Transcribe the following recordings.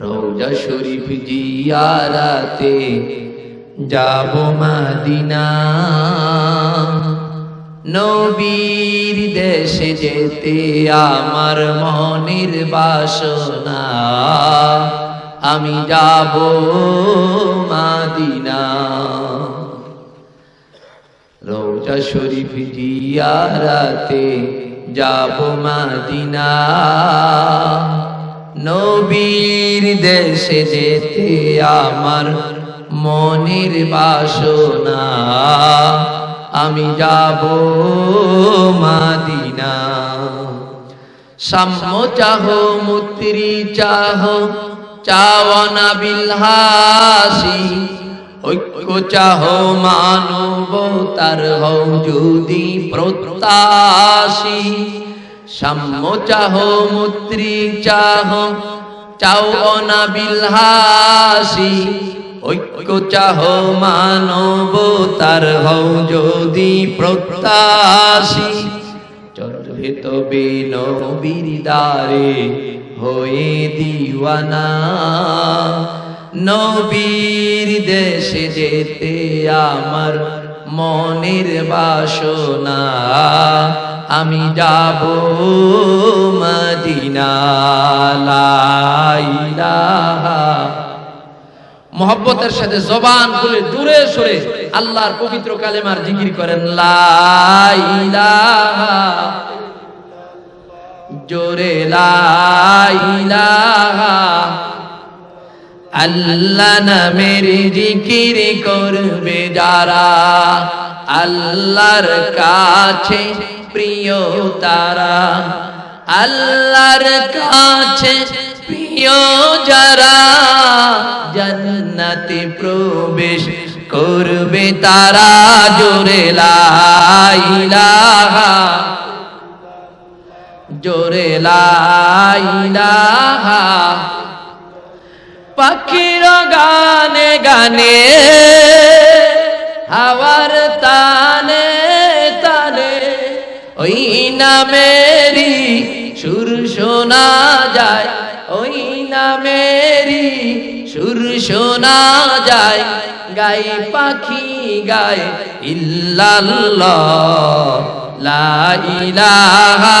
রোজা শরীফ জিয়ারাতে যাব মাদিনা। নবীর দেশে যেতে আমার মনের বাসনা। আমি যাব মাদিনা। রোজা শরীফ জিয়ারাতে যাব মাদিনা। নবীর দেশে যেতে আমার মনের বাসনা। আমি যাব মাদিনা। সাম্য চাহ, মুত্রি চাহ চাওয়ানা বিলহাসি ঐক্য চাহ মানব তার হও যদি প্রত্যাশী। সাম্য চাহ, মুত্রি চাহ, চাও অনাবিলহাসি ঐক্য চাহ মানব তার হও যদি প্রত্যাশী। চলবে তবে নবীর দ্বারে হয়ে দিওয়ানা। নবীর দেশে যেতে আমার মনের বাসনা। আমি যাব মদিনা মোহব্বতের সাথে জবান খুলে দূরে সরে আল্লাহর পবিত্র কালেমার জিকির করেন লা ইলাহা জোরে লা ইলাহা আল্লাহ নামের জিকির করবে যারা। আল্লাহর কাছে প্রিয় তারা। আল্লাহর কাছে প্রিয় যারা জান্নাতে প্রবেশ করবে তারা জোরে লাইলাহা জোরে লাইলাহা পাখির গানে গানে, হাওয়ার তানে তানে, ওই নামেরি সুর শোনা যায়, ওই নামেরি সুর শোনা যায়, গাই পাখি গায় ইল্লাল্লাহ, লা ইলাহা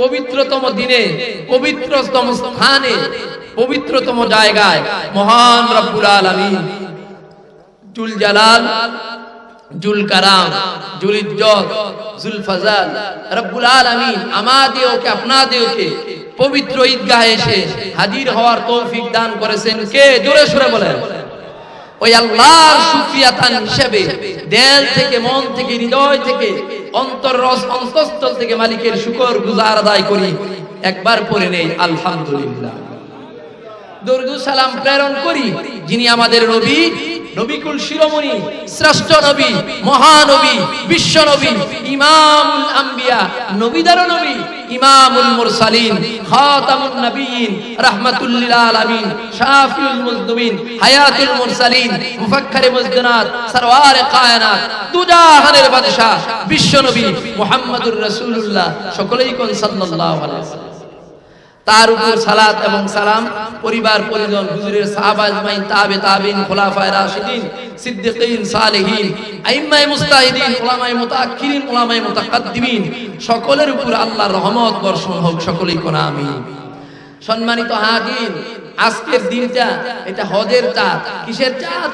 পবিত্রতম দিনে, পবিত্রতম স্থানে, পবিত্রতম জায়গায় মহান রব্বুল আলামিন জুল জালাল জুল কারাম জুল ইজ্জত জুল ফজাল রব্বুল আলামিন আমাদেরকে, আপনাদেরকে পবিত্র ঈদগাহে এসে হাজির হওয়ার তৌফিক দান করেছেন। কে? জোরে সরে বলেন। ওই আল্লাহর শুকরিয়া তান হিসেবে, দেল থেকে, মন থেকে, হৃদয় থেকে, অন্তর রস, অন্তঃস্থল থেকে মালিকের শুকর গুজার আদায় করি। একবার পরে নেই, আলহামদুলিল্লাহ। দরুদ সালাম প্রেরণ করি, যিনি আমাদের নবী, নবিকুল শিরোমণি, শ্রেষ্ঠ নবী, মহানবী বিশ্ব নবী ইমামুল আম্বিয়া, নবীদার নবী ইমামুল মুরসালিন, খাতামুন নবিয়িন রাহমাতুল আলামিন, শাফিউল মুজনুবিন হায়াতুল মুরসালিন, মুফাক্কারে মুজদানাত, সরওয়ার কায়নাত দুজাহানের বাদশা বিশ্ব নবী মুহাম্মদুর রাসূলুল্লাহ, সকলেই কোন সাল্লাল্লাহু আলাইহি তার উপর সালাত এবং সালাম, পরিবার, পরিজন, হুজুরের সাহাবা আজমাইন, তাবে তাবিন খোলাফায়ে রাশিদিন, সিদ্দিকিন, সালেহিন, আইম্মায়ে মুস্তাহিদিন, উলামায়ে মুতাআক্কিরিন উলামায়ে মুতাকাদ্দিমিন সকলের উপর আল্লাহর রহমত বর্ষণ হোক, সকলেই কোন আমিন। সম্মানিত হাজির আজকের দিনটা এটা হজের চাঁদ। কিসের চাঁদ?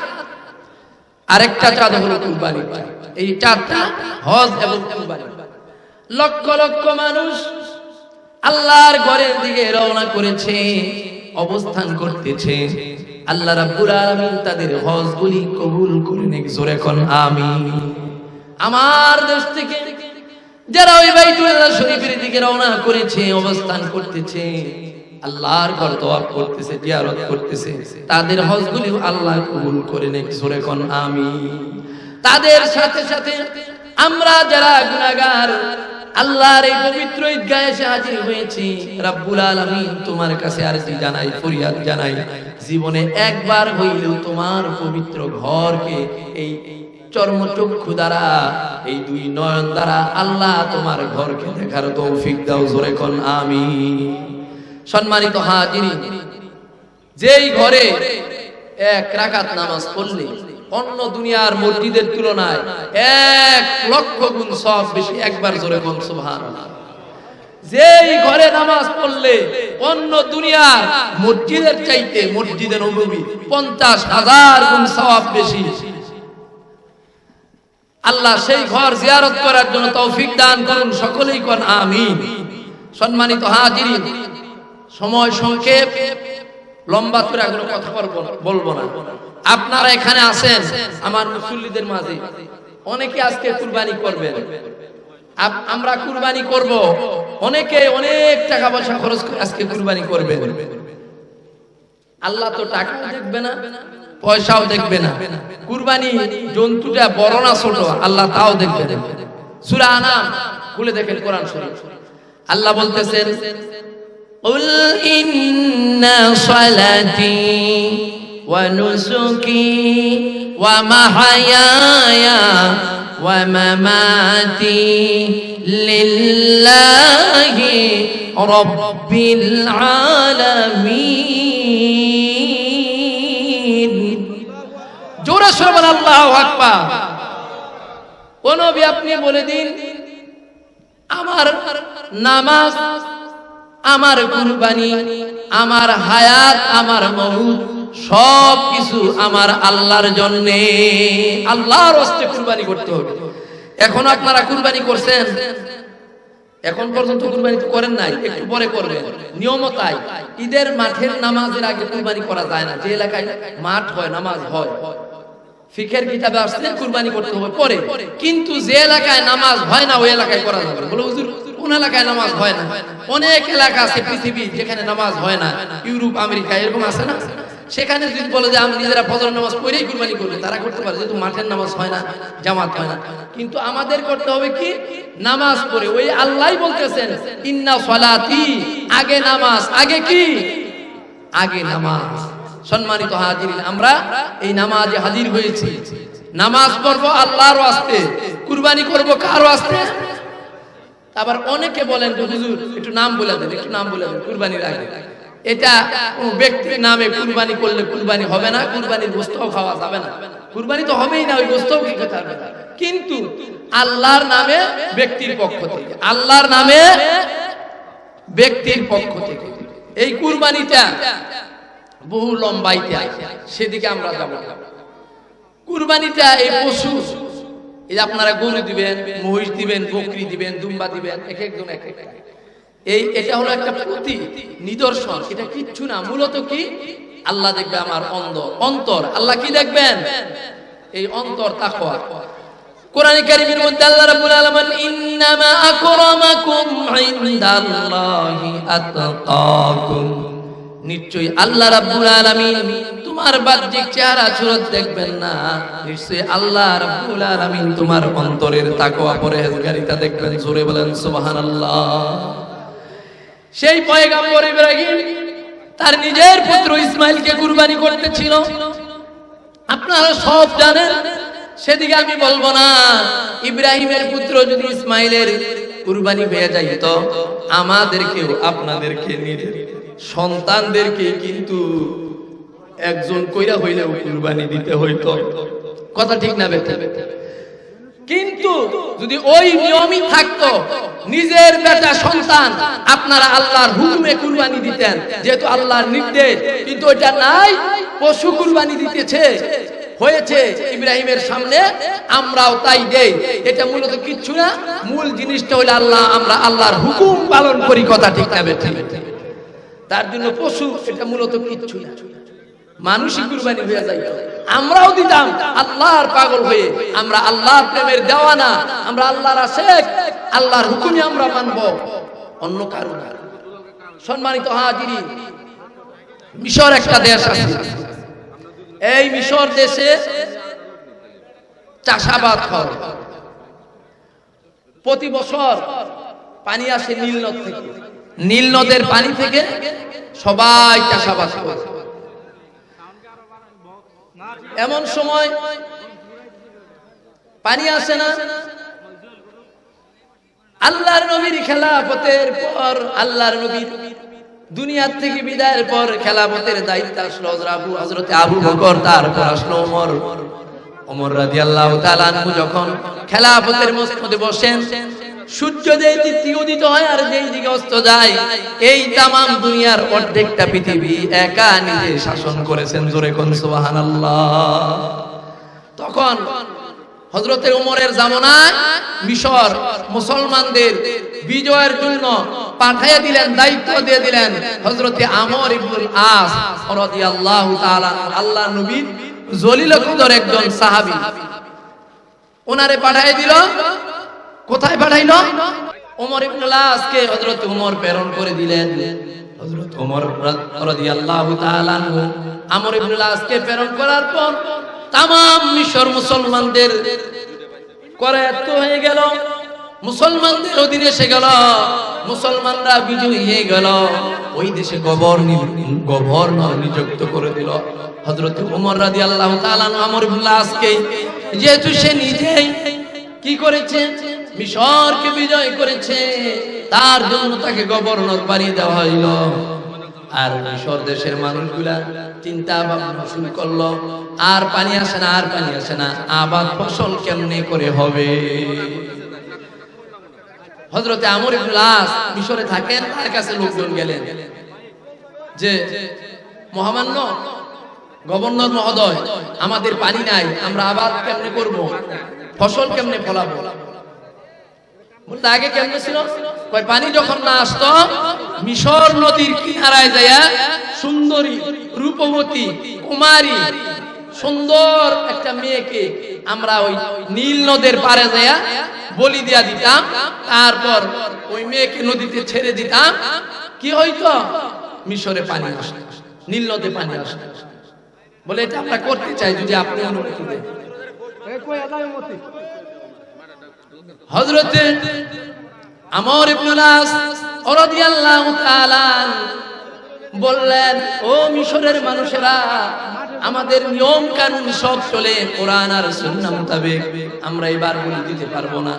আরেকটা চাঁদ হলো কুরবানির এই চাঁদটা হজ এবং কুরবানি। লক্ষ লক্ষ মানুষ আল্লাহর ঘরের দিকে রওনা করেছে, অবস্থান করতেছে। আল্লাহ রাব্বুল আলামিন তাদের হজগুলি কবুল করে নিক, জোরে কোন, আমিন। আমার দেশ থেকে যারা ওই বাইতুল্লাহ শরীফের দিকে রওনা করেছে, অবস্থান করতেছে, আল্লাহর ঘর দোয়া করতেছে, জিয়ারত করতেছে, তাদের হজগুলি আল্লাহ কবুল করে নেক, জোরে কোন আমি তাদের সাথে সাথে আমরা যারা গুনাহগার আল্লাহর এই পবিত্র ঈদগাহে এসে হাজির হয়েছি। রাব্বুল আলামিন তোমার কাছে আরজি জানাই, ফরিয়াদ জানাই। জীবনে একবার হইলেও তোমার পবিত্র ঘরকে এই চর্মচক্ষু দ্বারা, এই দুই নয়ন দ্বারা আল্লাহ তোমার ঘরকে দেখার তৌফিক দাও জোরে কোন আমি সম্মানিত হাজিরি যেই ঘরে এক রাকাত নামাজ পড়লে অন্য দুনিয়ার মসজিদের তুলনায় এক লক্ষ গুণ সব বেশি একবার জোরে কোন সুবহানাল্লাহ। যেই ঘরে নামাজ পড়লে অন্য দুনিয়ার মসজিদের চাইতে মসজিদের নবী পঞ্চাশ হাজার গুণ সওয়াব বেশি। আল্লাহ সেই ঘর জিয়ারত করার জন্য তৌফিক দান করুন, সকলেই করেন আমিন। সম্মানিত হাজিরিন, সময় সংক্ষেপ, লম্বা করে এগুলো কথা বলব না। আপনারা এখানে আছেন আমার মুসল্লিদের মাঝে অনেকে আজকে কুরবানি করবেন আপ- আমরা কুরবানি করব অনেকে অনেক টাকা পয়সা খরচ করে আজকে কুরবানি করবেন আল্লাহ তো টাকা দেখবে না পয়সাও দেখবে না কুরবানি জন্তুটা বড় না ছোট আল্লাহ তাও দেখবে না সূরা আনাম খুলে দেখেন কোরআন শরীফ আল্লাহ বলতেছেন قل إن صلاتي ونسكي ومحياي ومماتي لله رب العالمين জোরে সরে বলেন আল্লাহু আকবার ও নবী আপনি বলে দিন আমার নামাজ আমার কুরবানি আমার হায়াত আমার মৌত সব কিছু আমার আল্লাহর জন্য। আল্লাহর হস্তে কুরবানি করতে হবে। এখন আপনারা কুরবানি করছেন? এখন পর্যন্ত কুরবানি তো করেন নাই, একটু পরে করবেন। নিয়ম তাই। ঈদের মাঠের নামাজের আগে কুরবানি করা যায় না। যে এলাকায় মাঠ হয়, নামাজ হয়। ফিখের কিতাবে আসলে কুরবানি করতে হবে পরে। কিন্তু যে এলাকায় নামাজ হয় না, ওই এলাকায় করা যাবে বলে, হুজুর, কোন এলাকায় নামাজ হয় না? অনেক এলাকা আছে পৃথিবী যেখানে নামাজ হয় না। ইউরোপ, আমেরিকা, এরকম আছে না? সেখানে যদি বলে যে আমি নিজেরা ফজর নামাজ পড়েই কুরবানি করবে, তারা করতে পারে, যেহেতু মাঠের নামাজ হয় না, জামাত হয় না। কিন্তু আমাদের করতে হবে কি? নামাজ পড়ে। ওই আল্লাহই বলতেছেন, ইন্না সলাতি আগে নামাজ, আগে কি? আগে নামাজ। সম্মানিত হাজির, আমরা এই নামাজে হাজির হয়েছি। নামাজ পড়ব আল্লাহর আসতে কুরবানি করব কারও আসতে আবার অনেকে বলেন একটু নাম বলে দেন, একটু নাম বলে দেন, কুরবানির আগে। এটা কোন ব্যক্তির নামে কুরবানি করলে কুরবানি হবে না, কুরবানির গোস্তও খাওয়া যাবে না। কুরবানি তো হবেই না, ওই গোস্তও খেতে না। কিন্তু আল্লাহর নামে ব্যক্তির পক্ষ থেকে, আল্লাহর নামে ব্যক্তির পক্ষ থেকে। এই কুরবানিটা বহু লম্বা ইতিহাস সেদিকে আমরা যাব। কুরবানিটা এই পশু, এই আপনারা গরু দিবেন, মহিষ দিবেন, বকরি দিবেন, দুম্বা দিবেন, এক একজন এক এক এই এটা হলো একটা প্রতি নিদর্শন। এটা কিচ্ছু না। মূলত কি? আল্লাহ দেখবে আমার অন্ধ। অন্তর। আল্লাহ কি দেখবেন? এই অন্তর তাকওয়া। কোরআন কারীমের মধ্যে আল্লাহ রাব্বুল আলামিন ইন্নামা আকরামাকুম ইনদাল্লাহি আতকাকুম নিশ্চয়ই আল্লাহ রাব্বুল আলামিন তোমার বাহ্যিক চেহারা সুরত দেখবেন না। নিশ্চয়ই আল্লাহ রাব্বুল আলামিন তোমার অন্তরের তাকওয়া পরহেজগারিতা দেখবেন। জোরে বলেন, সুবহানাল্লাহ। সেই পয়গাম্বর ইব্রাহিম তার নিজের পুত্র ইসমাইলকে কুরবানি করতেছিল আপনারা সব জানেন, সেদিকে আমি বলব না, ইব্রাহিমের পুত্র যদি ইসমাইলের কুরবানি হয়ে যাইত, আমাদেরকেও আপনাদেরকে সন্তানদেরকে কিন্তু একজন কইরা হইলেও কুরবানি দিতে হইতো। কথা ঠিক না বেটা? কিন্তু যদি ওই নিয়মই থাকতো, নিজের বেটা সন্তান আপনারা আল্লাহর হুকুমে কুরবানি দিতেন, যেহেতু আল্লাহর নির্দেশ, কিন্তু ওইটা নাই, পশু কুরবানি দিতেছে, হয়েছে ইব্রাহিমের সামনে, আমরাও তাই দেই। এটা মূলত কিচ্ছু না, মূল জিনিসটা হলো আল্লাহ, আমরা আল্লাহর হুকুম পালন করি কথা ঠিক না তার জন্য পশু, এটা মূলত কিচ্ছু না। মানুষই কুরবানি হয়ে যায় আমরাও দিতাম। আল্লাহর পাগল হয়ে। আমরা আল্লাহর প্রেমের দেওয়ানা। আমরা আল্লাহর আশেক। আল্লাহর হুকুমে আমরা মানব। অন্য কারও না। সম্মানিত হাজিরি মিশর একটা দেশ আছে। এই মিশর দেশে চাষাবাদ হয়। প্রতি বছর পানি আসে নীল নদ থেকে। নীল নদের পানি থেকে সবাই চাষাবাদ করে। এমন সময় পানি আসে না। আল্লাহর নবীর খেলাফতের পর, আল্লাহর নবীর দুনিয়ার থেকে বিদায়ের পর খেলাফতের দায়িত্ব আসলো আবু, হযরত আবু বকর, তারপর আসলো ওমর। রাদিয়াল্লাহু তাআলা আনহু যখন খেলাফতের মসনদে বসেন সূর্য যেই দিক উদিত হয় আর যেই দিকে অস্ত যায়, এই তামাম দুনিয়ার অর্ধেকটা পৃথিবী একা নিজে শাসন করেছেন জোরে কোন সুবহানাল্লাহ। তখন হজরতের উমরের জামানায় মিশর মুসলমানদের বিজয়ের জন্য পাঠিয়ে দিলেন, দায়িত্ব দিয়ে দিলেন হজরতে আমর ইবনুল আস রাদিয়াল্লাহু তাআলা আল্লাহ নবী জলিল একজন সাহাবী। ওনারে পাঠিয়ে দিল কোথায় পাঠাইলো? ওমর ইবনুল আসকে হযরত ওমর প্রেরণ করে দিলেন। হযরত ওমর রাদিয়াল্লাহু তাআলা আমর ইবনুল আসকে প্রেরণ করার পর তামাম মিশর মুসলমানদের করায়ত্ত হয়ে গেল। মুসলমানদের অধীনে এসে গেল। মুসলমানরা বিজয়ী হয়ে গেল। ওই দেশে গভর্নর গভর্নর নিযুক্ত করে দিল। ওমর রাদিয়াল্লাহু তাআলা আনহু আমর ইবনুল আসকে যেহেতু সে নিজেই কি করেছে? মিশরকে বিজয় করেছে, তার জন্য তাকে গভর্নর বানিয়ে দেওয়া হইল। আর মিশর দেশের মানুষগুলা চিন্তা ভাবনা শুরু করল, আর পানি আসে না, আর পানি আসে না, আবাদ ফসল কেমনে করে হবে? হজরতে আমর ইবনুল আস মিশরে থাকেন, তার কাছে লোকজন গেলেন যে, মহামান্য, গভর্নর মহোদয়, আমাদের পানি নাই, আমরা আবাদ কেমনে করব? ফসল কেমনে ফলাবো? বলতে আগে কেমনে ছিল? পানি যখন না আসতো, মিশর নদীর কিনারায় যায় সুন্দরী রূপবতী কুমারী সুন্দর একটা মেয়েকে আমরা ওই নীল নদের পারে যায় বলি দিয়া দিতাম। তারপর ওই মেয়েকে নদীতে ছেড়ে দিতাম। কি হইতো? মিশরে পানি আসে নীল নদে পানি আসে বলে, এটা আমরা করতে চাই, যদি আপনি অনুমতি দেন। হজরতে আমর ইবনুল আস রাদিয়াল্লাহু তাআলা বললেন, ও মিশরের মানুষেরা, আমাদের নিয়ম কানুন সব চলে, কোরআন আর সুন্নাহ মোতাবেক। আমরা এবার বলি দিতে পারব না।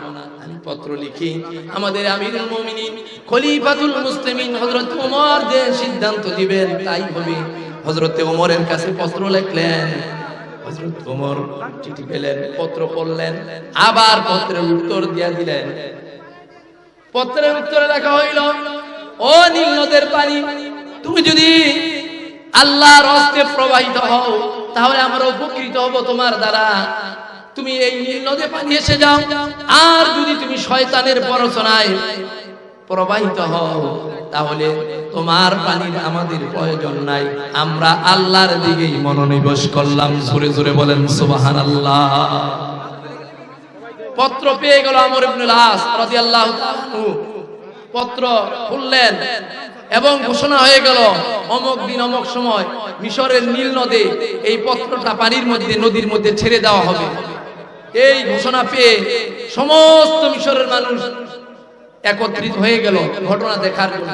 পত্র লিখি, আমাদের আমিরুল মুমিনিন, খলিফাতুল মুসলিমিন হযরত ওমর যে সিদ্ধান্ত দিবেন, তাই হবে। হযরতে ওমরের কাছে পত্র লিখলেন হযরত ওমর চিঠি পেলেন, পত্র পড়লেন, আবার পত্রের উত্তর দিয়া দিলেন। পত্রের উত্তরে লেখা হইল, ও নীল পানি, তুমি যদি আল্লাহর হস্তে প্রবাহিত হও, তাহলে আমরা উপকৃত হব তোমার দ্বারা। তুমি এই নীল নদে পানি এসে যাও, আর যদি তুমি শয়তানের পরচনায় প্রবাহিত হও তাহলে তোমার পানির আমাদের প্রয়োজন নাই। আমরা আল্লাহর দিকেই মনোনিবেশ করলাম। জোরে জোরে বলেন, সুবহানাল্লাহ। পত্র পেয়ে গেল আমর ইবনুল আস রাদিয়াল্লাহু তাআলা। পত্র খুললেন এবং ঘোষণা হয়ে গেল, অমক দিন অমক সময় মিশরের নীল নদে এই পত্রটা পানির মধ্যে, নদীর মধ্যে ছেড়ে দেওয়া হবে। এই ঘোষণা পেয়ে সমস্ত মিশরের মানুষ একত্রিত হয়ে গেল ঘটনা দেখার জন্য।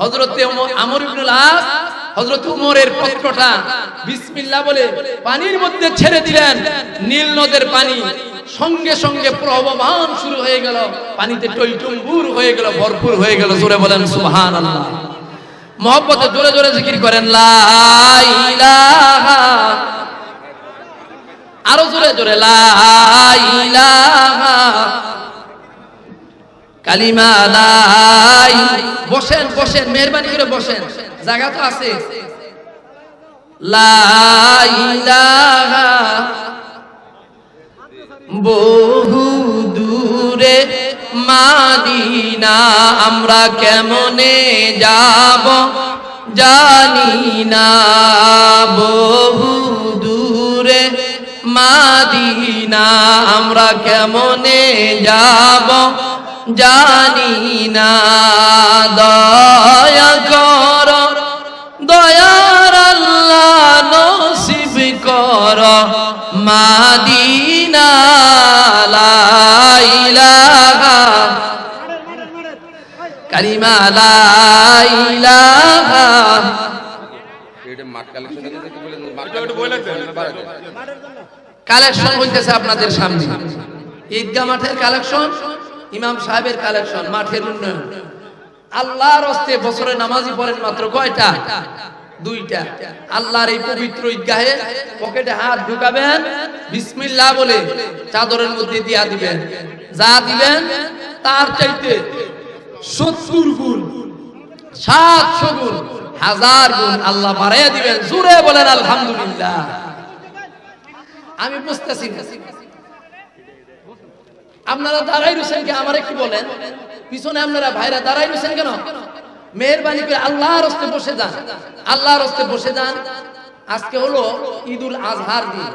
হজরতে আমর ইবনুল আস হজরত উমরের পত্রটা বিসমিল্লাহ বলে পানির মধ্যে ছেড়ে দিলেন। নীল নদের পানি সঙ্গে সঙ্গে প্রবহমান শুরু হয়ে গেল। পানিতে টইটুম্বুর হয়ে গেল, ভরপুর হয়ে গেল। জোরে বলেন, সুবহানাল্লাহ। মহব্বতে জোরে জোরে জিকির করেন, লা ইলাহা। আরও জোরে জোরে, লা ইলাহা। কালিমা লাই বসেন বসেন, মেহরবানি করে বসেন। জায়গা তো আছে। বহু দূরে মাদিনা, আমরা কেমনে যাব জানি না। বহু দূরে মাদিনা, আমরা কেমনে যাব জানি না দয়া কর দয়ার আল্লাহ নসিব কর। মাদিনা লা ইলাহা। কালিমা লা ইলাহা। এটা মাঠ কালেকশন বলে মাঠ কালেকশন কালেকশন হইতেছে আপনাদের সামনে। ঈদগাহ মাঠের কালেকশন ইমাম সাহেবের কালেকশন, মাঠের উন্নয়ন। আল্লাহর হস্তে বছরে নামাজি পড়েন মাত্র কয়টা? দুইটা। আল্লাহর এই পবিত্র ঈদগাহে পকেটে হাত ঢুকাবেন, বিসমিল্লাহ বলে চাদরের মধ্যে দিয়া দিবেন। যা দিবেন, তার চাইতে সত্তর গুণ, সাতশো গুণ, হাজার গুণ আল্লাহ বাড়াইয়া দিবেন। জুড়ে বলেন, আলহামদুলিল্লাহ। আমি বুঝতেছি না। আপনারা দাঁড়াই রয়েছেন আমারে কি বলেন? পিছনে আপনারা ভাইরা দাঁড়াই রয়েছেন কেন? মেহরবানি করে আল্লাহর হস্তে বসে যান। আল্লাহর হস্তে বসে যান। আজকে হলো ঈদুল আজহার দিন।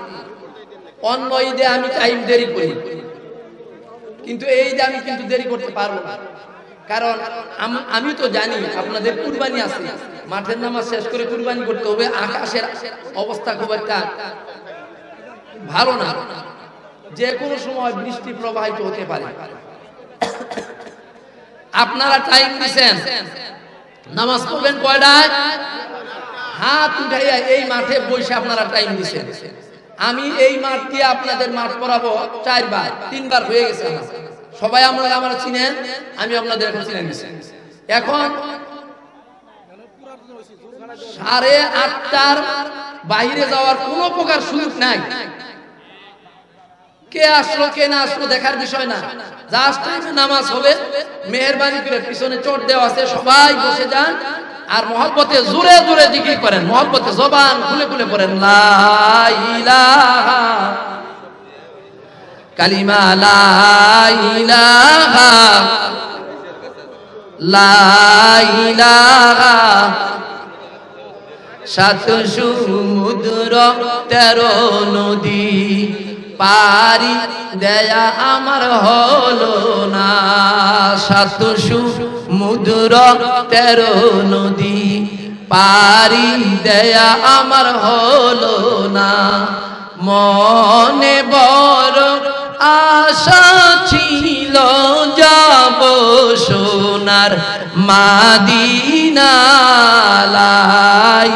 অন্য ঈদে আমি টাইম দেরি করি। কিন্তু এই ঈদে আমি কিন্তু দেরি করতে পারব না। কারণ আমি তো জানি আপনাদের কুরবানি আছে। মাঠের নামাজ শেষ করে কুরবানি করতে হবে। আকাশের অবস্থা খুব একটা ভালো না। যে কোনো সময় বৃষ্টি প্রবাহিত হতে পারে। আপনারা টাইম দিছেন। নামাজ পড়বেন কয়টায়? হাত উঠাইয়া এই মাঠে বসে আপনারা টাইম দিছেন। আমি এই মাঠ দিয়ে আপনাদের মাঠ পড়াবো চারবার, তিনবার হয়ে গেছে সবাই আমরা আমার চিনেন, আমি আপনাদের এখন চিনে নিছি। এখন সাড়ে আটটার বাইরে যাওয়ার কোনো প্রকার সুযোগ নাই। কে আসলো, কে না আসলো দেখার বিষয় না। জাস্ট টাইমে নামাজ হবে, মেহরবানি করে পিছনে চোট দেওয়া আছে, সবাই বসে যান। আর মহব্বতে জোরে জোরে জিকির করেন, মহব্বতে জবান খুলে খুলে পড়েন কালিমা, লা সাত সমুদ্র তেরো নদী পারি, দেয়া আমার হলো না। সাত সমুদ্র তেরো নদী, পারি, দেয়া আমার হলো না। মনে বড় আশা ছিল যাব সোনার মাদিনা লাই